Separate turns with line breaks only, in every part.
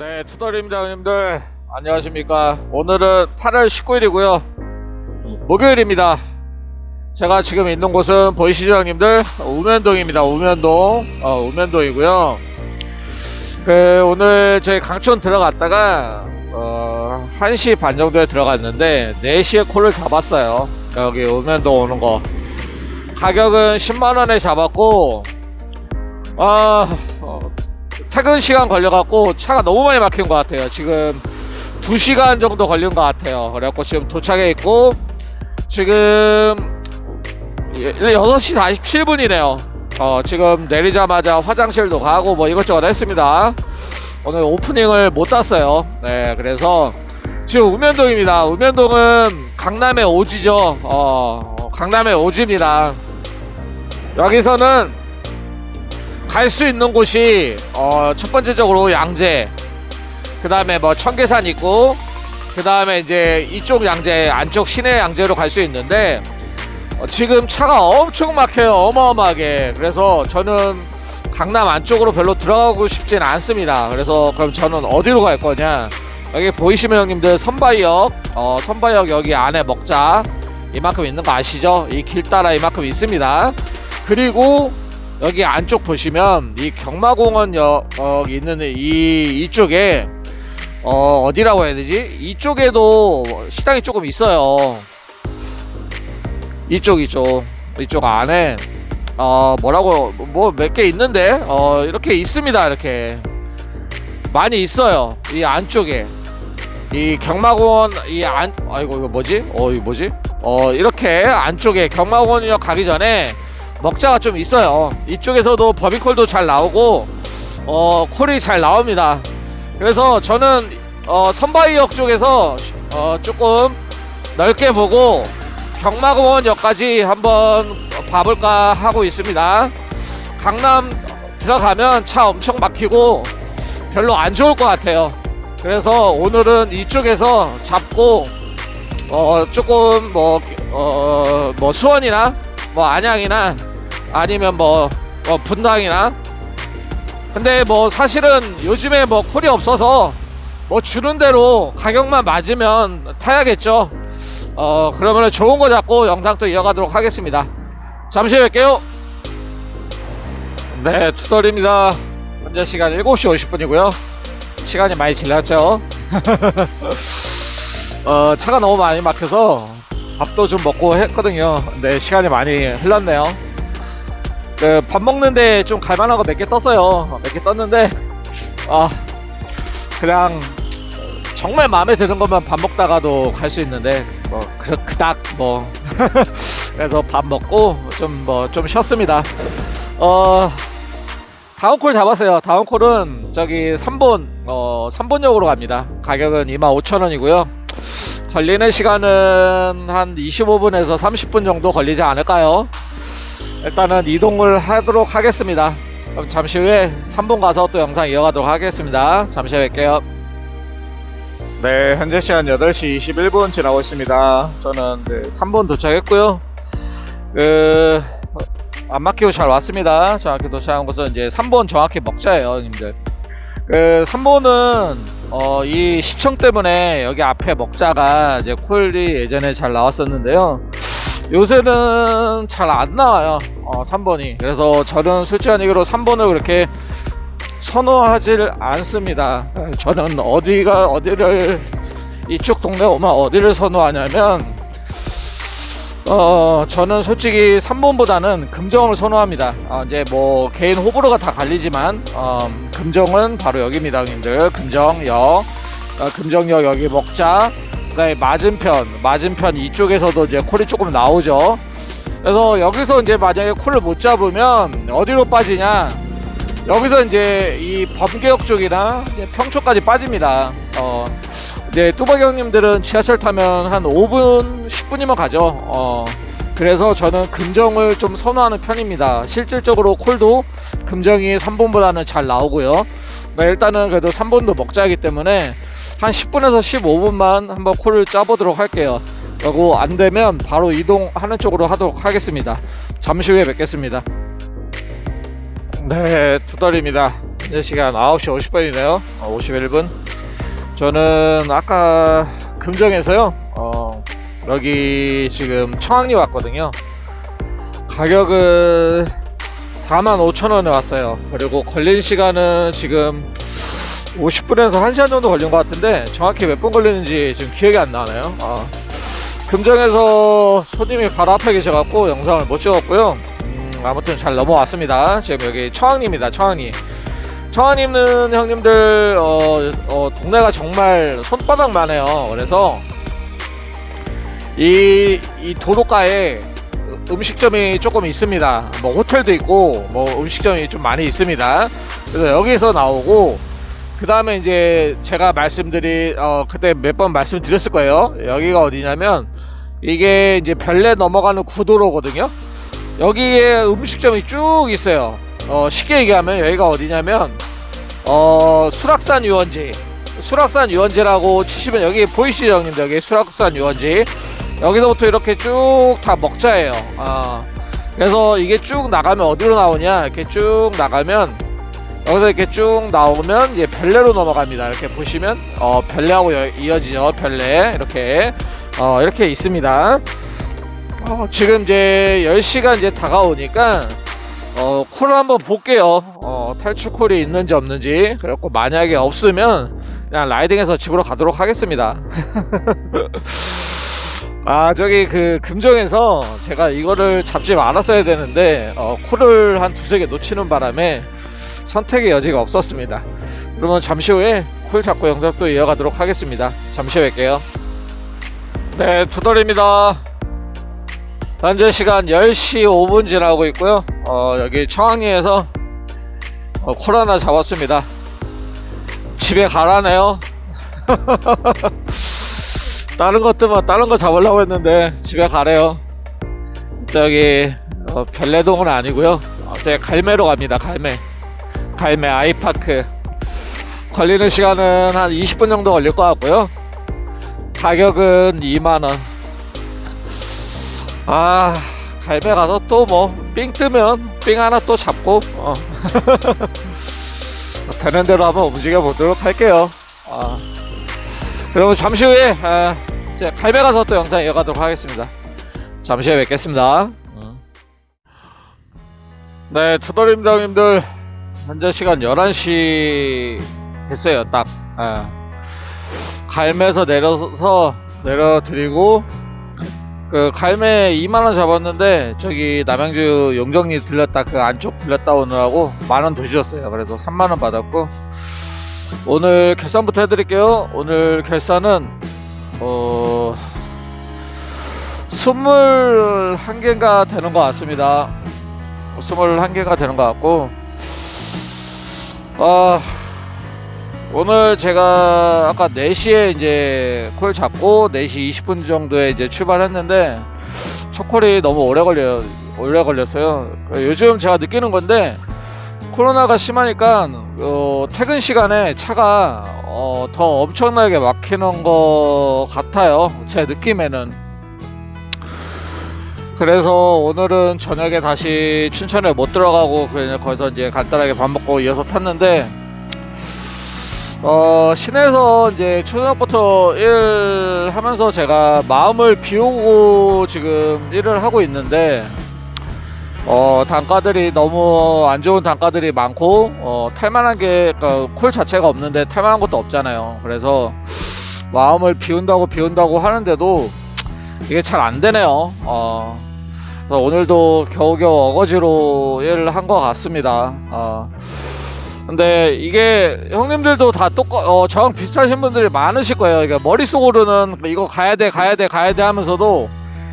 네, 투덜입니다, 형님들. 안녕하십니까. 오늘은 8월 19일이고요. 목요일입니다. 제가 지금 있는 곳은 보이시죠, 형님들? 우면동입니다. 우면동. 어, 우면동이고요. 그, 오늘 저희 강촌 들어갔다가, 어, 1시 반 정도에 들어갔는데, 4시에 콜을 잡았어요. 여기 우면동 오는 거. 가격은 10만원에 잡았고, 아, 어, 퇴근 시간 걸려갖고 차가 너무 많이 막힌 것 같아요. 지금 2시간 정도 걸린 것 같아요. 그래갖고 지금 도착해 있고, 지금 6시 47분이네요. 어, 지금 내리자마자 화장실도 가고 뭐 이것저것 했습니다. 오늘 오프닝을 못 땄어요. 네, 그래서 지금 우면동입니다. 우면동은 강남의 오지죠. 어, 강남의 오지입니다. 여기서는 갈 수 있는 곳이 어, 첫 번째적으로 양재, 그 다음에 뭐 청계산 있고, 그 다음에 이제 이쪽 양재 안쪽 시내 양재로 갈 수 있는데 어, 지금 차가 엄청 막혀요, 어마어마하게. 그래서 저는 강남 안쪽으로 별로 들어가고 싶진 않습니다. 그래서 그럼 저는 어디로 갈 거냐? 여기 보이시면 형님들 선바이역, 어, 선바이역 여기 안에 먹자. 이만큼 있는 거 아시죠? 이 길 따라 이만큼 있습니다. 그리고 여기 안쪽 보시면 이 경마공원역 어, 있는 이 이쪽에 어 어디라고 해야 되지? 이쪽에도 식당이 조금 있어요. 이쪽 이쪽 이쪽 안에 어 뭐라고 뭐 몇 개 있는데 어 이렇게 있습니다 이렇게 많이 있어요 이 안쪽에 이 경마공원 이 안 아이고 이거 뭐지? 어 이거 뭐지? 어 이렇게 안쪽에 경마공원역 가기 전에 먹자가 좀 있어요. 이쪽에서도 버비콜도 잘 나오고 어 콜이 잘 나옵니다. 그래서 저는 어 선바이역 쪽에서 어 조금 넓게 보고 경마공원역까지 한번 봐볼까 하고 있습니다. 강남 들어가면 차 엄청 막히고 별로 안 좋을 것 같아요. 그래서 오늘은 이쪽에서 잡고 어 조금 뭐 어 뭐 수원이나 뭐 안양이나 아니면 뭐, 뭐 분당이나? 근데 뭐 사실은 요즘에 뭐 콜이 없어서 뭐 주는 대로 가격만 맞으면 타야겠죠. 어 그러면 좋은 거 잡고 영상 또 이어가도록 하겠습니다. 잠시 후에 뵐게요. 네 투덜입니다. 현재 시간 7시 50분이고요. 시간이 많이 지났죠. 어 차가 너무 많이 막혀서 밥도 좀 먹고 했거든요. 네, 시간이 많이 흘렀네요. 그 밥 먹는데 좀 갈만한 거몇개 떴어요. 몇 개 떴는데 아 그냥 정말 마음에 드는 것만 밥 먹다가도 갈 수 있는데 뭐 그, 그닥 뭐 그래서 밥 먹고 좀뭐 좀 쉬었습니다. 어 다운 콜 잡았어요. 다운 콜은 저기 3번 어 3번역으로 갑니다. 가격은 25,000원이고요. 걸리는 시간은 한 25분에서 30분 정도 걸리지 않을까요? 일단은 이동을 하도록 하겠습니다. 그럼 잠시 후에 3분 가서 또 영상 이어가도록 하겠습니다. 잠시 후에 뵐게요. 네, 현재 시간 8시 21분 지나고 있습니다. 저는 네, 3분 도착했고요. 그, 어, 안 막히고 잘 왔습니다. 정확히 도착한 곳은 이제 3번 정확히 먹자예요, 님들. 그 3번은 어, 이 시청 때문에 여기 앞에 먹자가 이제 콜이 예전에 잘 나왔었는데요. 요새는 잘 안 나와요. 어, 3번이. 그래서 저는 솔직한 얘기로 3번을 그렇게 선호하질 않습니다. 저는 어디가 어디를 이쪽 동네 오면 어디를 선호하냐면 어 저는 솔직히 3번보다는 금정을 선호합니다. 어, 이제 뭐 개인 호불호가 다 갈리지만 어, 금정은 바로 여기입니다, 형님들. 금정역, 어, 금정역 여기 먹자. 그다음에 맞은편, 맞은편 이쪽에서도 이제 콜이 조금 나오죠. 그래서 여기서 이제 만약에 콜을 못 잡으면 어디로 빠지냐? 여기서 이제 이 범계역 쪽이나 이제 평촌까지 빠집니다. 어, 이제 뚜벅이 형님들은 지하철 타면 한 5분, 10분이면 가죠. 어, 그래서 저는 금정을 좀 선호하는 편입니다. 실질적으로 콜도 금정이 3번보다는 잘 나오고요. 네, 일단은 그래도 3번도 먹자이기 때문에 한 10분에서 15분만 한번 콜을 짜보도록 할게요. 그리고 안 되면 바로 이동하는 쪽으로 하도록 하겠습니다. 잠시 후에 뵙겠습니다. 네, 두달입니다. 현재 시간 9시 50분이네요. 어, 51분. 저는 아까 금정에서요. 어, 여기 지금 청학리 왔거든요. 가격은 45,000원에 왔어요. 그리고 걸린 시간은 지금 50분에서 1시간 정도 걸린 것 같은데 정확히 몇 분 걸리는지 지금 기억이 안 나네요. 어. 금정에서 손님이 바로 앞에 계셔갖고 영상을 못 찍었고요. 음, 아무튼 잘 넘어왔습니다. 지금 여기 청왕리입니다. 청왕리. 청왕리는 형님들 어, 어, 동네가 정말 손바닥만 해요. 그래서 이, 이 도로가에 음식점이 조금 있습니다. 뭐 호텔도 있고 뭐 음식점이 좀 많이 있습니다. 그래서 여기서 나오고 그 다음에 이제 제가 말씀드리 어 그때 몇 번 말씀드렸을 거예요. 여기가 어디냐면 이게 이제 별내 넘어가는 구도로거든요. 여기에 음식점이 쭉 있어요. 어 쉽게 얘기하면 여기가 어디냐면 어 수락산 유원지 수락산 유원지라고 치시면 여기 보이시죠 형님들 여기 수락산 유원지 여기서부터 이렇게 쭉 다 먹자예요. 어, 그래서 이게 쭉 나가면 어디로 나오냐 이렇게 쭉 나가면 여기서 이렇게 쭉 나오면 이제 별내로 넘어갑니다. 이렇게 보시면 어 별내하고 여- 이어지죠. 별내 이렇게 어 이렇게 있습니다. 어, 지금 이제 10시가 이제 다가오니까 어 콜을 한번 볼게요. 어 탈출 콜이 있는지 없는지 그렇고 만약에 없으면 그냥 라이딩해서 집으로 가도록 하겠습니다. 아 저기 그 금정에서 제가 이거를 잡지 말았어야 되는데 어, 콜을 한 두세 개 놓치는 바람에 선택의 여지가 없었습니다. 그러면 잠시 후에 콜 잡고 영상 또 이어가도록 하겠습니다. 잠시 후에 뵐게요. 네, 투덜입니다. 현재 시간 10시 5분 지나고 있고요. 어, 여기 청학리에서 어, 콜 하나 잡았습니다. 집에 가라네요. 다른 것들만 다른 거 잡으려고 했는데 집에 가래요. 저기 어, 별내동은 아니고요. 어, 제 갈매로 갑니다. 갈매. 갈매 아이파크 걸리는 시간은 한 20분 정도 걸릴 것 같고요 가격은 2만원 아 갈매 가서 또 뭐 삥 뜨면 삥 하나 또 잡고 어. 되는 대로 한번 움직여 보도록 할게요 아. 그러면 잠시 후에 아, 이제 갈매 가서 또 영상 이어가도록 하겠습니다 잠시 후에 뵙겠습니다 어. 네 투덜입니다 형님들 현재 시간 11시 됐어요 딱. 예. 갈매에서 내려서 내려드리고 그 갈매 2만원 잡았는데 저기 남양주 용정리 들렸다 그 안쪽 들렸다 오느라고 만원 더 주셨어요. 그래서 3만원 받았고. 오늘 결산부터 해드릴게요. 오늘 결산은 어 21개인가 되는 것 같습니다. 21개가 되는 것 같고 아 오늘 제가 아까 4시에 이제 콜 잡고 4시 20분 정도에 이제 출발했는데 첫 콜이 너무 오래 걸려 오래 걸렸어요. 요즘 제가 느끼는 건데 코로나가 심하니까 어, 퇴근 시간에 차가 어, 더 엄청나게 막히는 것 같아요. 제 느낌에는. 그래서 오늘은 저녁에 다시 춘천에 못 들어가고 그냥 거기서 이제 간단하게 밥 먹고 이어서 탔는데 어 시내에서 이제 초저녁부터 일 하면서 제가 마음을 비우고 지금 일을 하고 있는데 어 단가들이 너무 안 좋은 단가들이 많고 어 탈만한 게콜 자체가 없는데 탈만한 것도 없잖아요. 그래서 마음을 비운다고 비운다고 하는데도 이게 잘 안 되네요. 어 오늘도 겨우겨우 어거지로 일을 한 것 같습니다. 어. 근데 이게 형님들도 다 똑같, 어, 저랑 비슷하신 분들이 많으실 거예요. 그러니까 머릿속으로는 이거 가야 돼, 가야 돼, 가야 돼 하면서도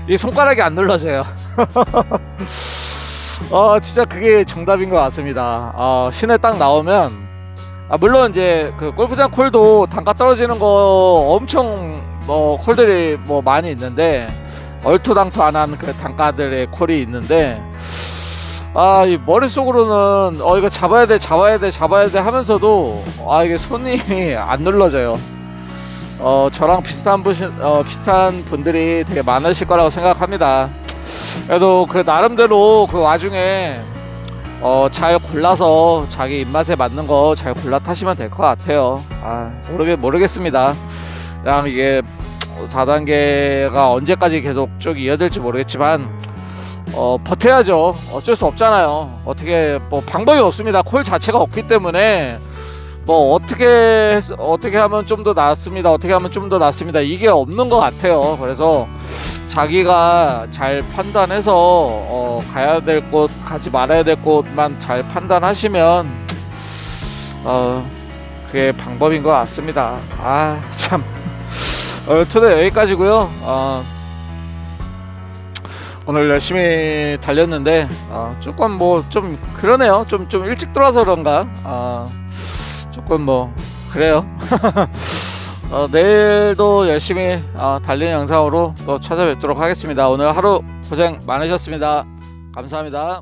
이 손가락이 안 눌러져요. 어, 진짜 그게 정답인 것 같습니다. 어, 시내 딱 나오면, 아, 물론 이제 그 골프장 콜도 단가 떨어지는 거 엄청 뭐 콜들이 뭐 많이 있는데, 얼토당토 안 한 그 단가들의 콜이 있는데 아 이 머릿속으로는 어 이거 잡아야 돼 잡아야 돼 잡아야 돼 하면서도 아 이게 손이 안 눌러져요 어 저랑 비슷한 분 어, 비슷한 분들이 되게 많으실 거라고 생각합니다 그래도 그 나름대로 그 와중에 어, 잘 골라서 자기 입맛에 맞는 거 잘 골라 타시면 될 것 같아요. 아, 모르겠, 모르겠습니다. 그냥 이게 4단계가 언제까지 계속 쭉 이어질지 모르겠지만, 어, 버텨야죠. 어쩔 수 없잖아요. 어떻게, 뭐, 방법이 없습니다. 콜 자체가 없기 때문에, 뭐, 어떻게, 했- 어떻게 하면 좀 더 낫습니다. 어떻게 하면 좀 더 낫습니다. 이게 없는 것 같아요. 그래서, 자기가 잘 판단해서 어, 가야 될 곳 가지 말아야 될 곳만 잘 판단하시면 어 그게 방법인 것 같습니다. 아 참 어, 투대 여기까지고요. 어, 오늘 열심히 달렸는데 어, 조금 뭐 좀 그러네요. 좀좀 일찍 들어와서 그런가. 어, 조금 뭐 그래요. 어, 내일도 열심히 어, 달리는 영상으로 또 찾아뵙도록 하겠습니다. 오늘 하루 고생 많으셨습니다. 감사합니다.